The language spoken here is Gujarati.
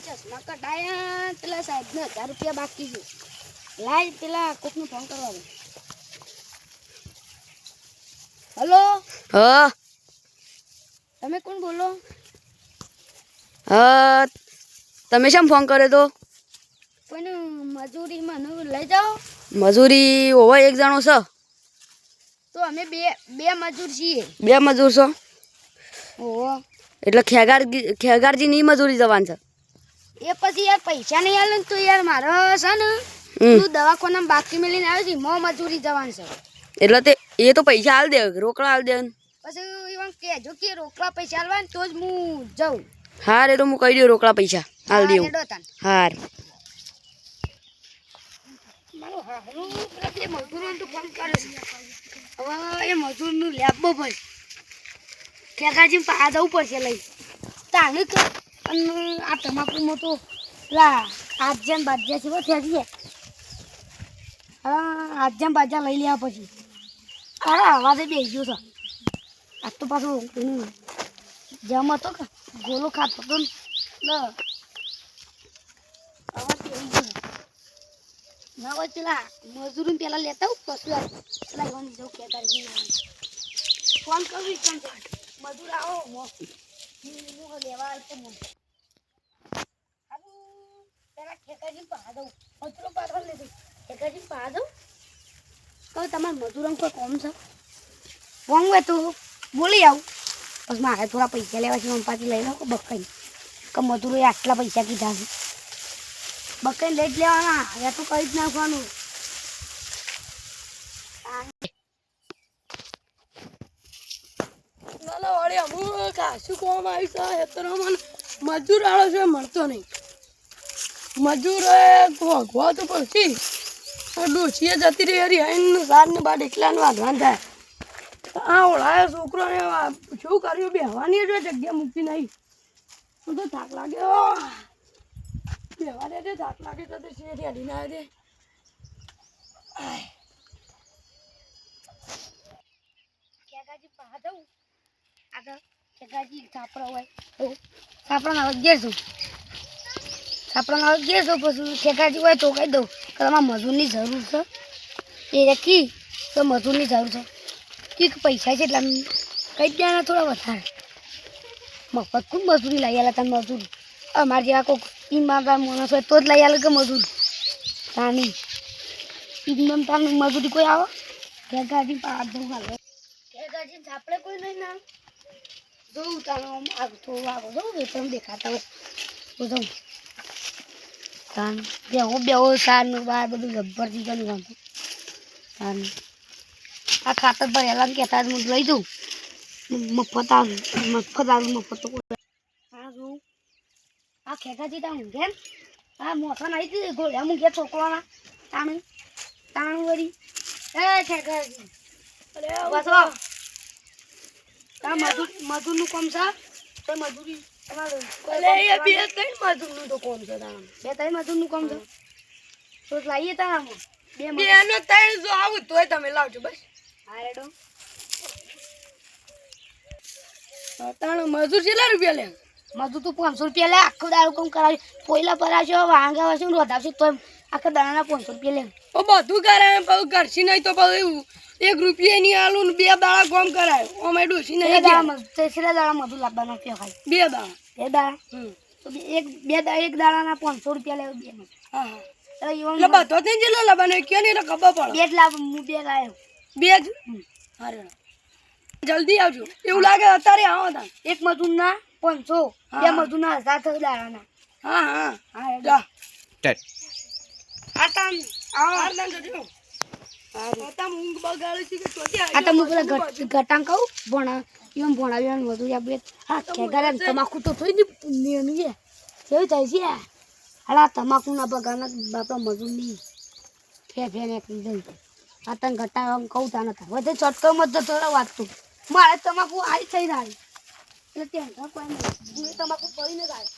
ચશ્મા કઢાયા પેલા સાહેબને હજાર રૂપિયા બાકી છે. લાય પેલા કોકને ફોન કરવા હલો? હા. તમે કોણ બોલો? હા. તમે શેમ ફોન કર્યો તો? કોઈને મજૂરી મને લઈ જાઓ? મજૂરી હોવા એક જણો છે. તો અમે બે બે મજૂર છીએ. બે મજૂર છો? ઓહો. એટલે ખેગાર ખેગારજી ની મજૂરી જવાન છે. એ પછી યાર પૈસા નહીં આલે તો યાર મારે છે ને તું દવાખાના બાકી મેલીને આવ્યો છે મો મજૂરી જવાનું છે. એટલે તે એ તો પૈસા હાલ દે રોકડા હાલ દે પછી એવા કહેજો કે રોકડા પૈસા આલવા ને તો જ હું જાઉં. હાર એ તો હું કહી દઉં રોકડા પૈસા. હેડો તાન. હાર. હવે એ મજૂરનું લેબો ભાઈ ખેગાજી પા જવું પડશે લઈ. તાણે તો અને આ તમાકુમાં તો પેલા આજ્યાન બાજ્યા છે ત્યાં જઈએ હા આજ્યાન બાજા લઈ લેવા પછી. અરે અવાજે બે ગયો છે. આજ તો પાછું જમ હતો કે ગોલો ખાતો હતો ને અવાજ હોય પેલા મજૂરી પેલા લેતા પછી પેલા એવાની જવું કહેતા ફોન કરવી મજૂર આવો લેવા આવ્યો તો મો. હારું પેલા ઠેકાજી પા દઉં મજૂરો પાછળ લેતી ઠેકાજી પા દઉં કહું તમારે મજૂરો કોઈ કોમ છે? કોમ હોય તો. બોલી આવું. પછી મારે થોડા પૈસા લેવા છે મમ્પાથી લઈ લો બકાઈ કે મજૂરોએ આટલા પૈસા કીધા છે? બકાઈ લઈ જ લેવાના. હવે તો કઈ જ નાખવાનું. વળી અમુક કાશું કોમ આવી છે? હેતરોમાં મજૂર આળો છે મળતો નહીં. મજૂર ભોગવા તો પછી ડોસીએ જતી રહી હરી આઈને સારને બાદ એકલા ને વાંધવાન થાય આ ઓળાયો છોકરો ને શું કર્યું? બેહવાની જો જગ્યા મૂકી નહીં. હું તો થાક લાગ્યો બેહવા દે થાક લાગે તો શેર શેરી ના દે આગળ સાપડો હોય. તો સાપડાના હવે છું સાપડાના હવે છું પછી ખેગાજી હોય તો કહી દઉં કે તમારે મજૂરની જરૂર છે. એ કી તો મજૂરની જરૂર છે. કીક પૈસા છે એટલે કહી દેવાના થોડા વધારે. મફત ખૂબ મજૂરી લઈ આવેલા તમે મજૂર? અમારે જેવા કોઈક ઈમાનદાર માણસ હોય તો જ લઈ આલે કે મજૂર? તાની. ઈમાન તાની મજૂરી કોઈ આવે? ખેગાજી પાર દઉં હાલો. ખેગાજી આપણે કોઈ નહીં ના. જોઉં તાનો આગતો આગો જોઉં એ તમે દેખાતા હોય. તો જોઉં તાન બેહો બેહો સારનું બાર બધું જબ્બર ચીકન વાંધો તાન. આ ખાતર ભરેલા ને કહેતા હું લઈ દઉં મફત આવું મફત આવું મફત હા જોઉં. આ ખેગાજી તા ઊંઘે આ મોટા નાઈ દીધી ગોળ્યા મૂકે છોકરાના. તાણ તાણ વળી. એ ખેગાજી બસો આ મજૂર, મજૂરનું કામ છે. તે મજૂરી મજૂર કેટલા રૂપિયા લે? મજૂર તું પાંચસો રૂપિયા લે આખો દારૂ કામ કરાવી. પોયલા પરાશો વાંગા વાશે રોધાવશે તો આખા દાડાના પાંચસો રૂપિયા લે. બધું કરે પાછું ઘરસી નહીં તો એવું એક રૂપિયા ની આલું ને બે દાડા કોમ કરાય. ઓમે ડોસી છેલ્લા બે દાડા મધુ મજૂર દાડા મજૂર લાવવાનો રૂપિયા ખાલી બે દાડા. બે દાડા? હમ. એક બે દા- એક દાડાના પાંચસો રૂપિયા લેવા બે મજૂર હા હા. બધો થઈને જેટલો લાવવાનો કયો ને ખબર પડે. બે જ લાવ હું બે લાવ્યો બે જ? હારે જલ્દી આવજો. એવું લાગે અત્યારે આવો તા એક મજૂરના પાંચસો બે હા. મજૂરના હજાર થયું દાડાના. હા હા. હા જા. આ તાન આવો. હાર ના જજો. આ તો પેલા ઘટાં કહું? ભણા એમ વધુ આપે હા ખેગારા તમાકુ તો થઈ ને છે. કેવું થાય છે? હાલા તમાકુના બગાના બાપા મજૂર નહીં. ફે ફે ને. આ તને ઘટા આમ કહું તા નતા. વધે ચટકામાં જ થોડા વાગતું મારે તમાકુ આવી થઈ જાય. એટલે ત્યાં કોઈ નહીં. તમાકુ પડી ને જાય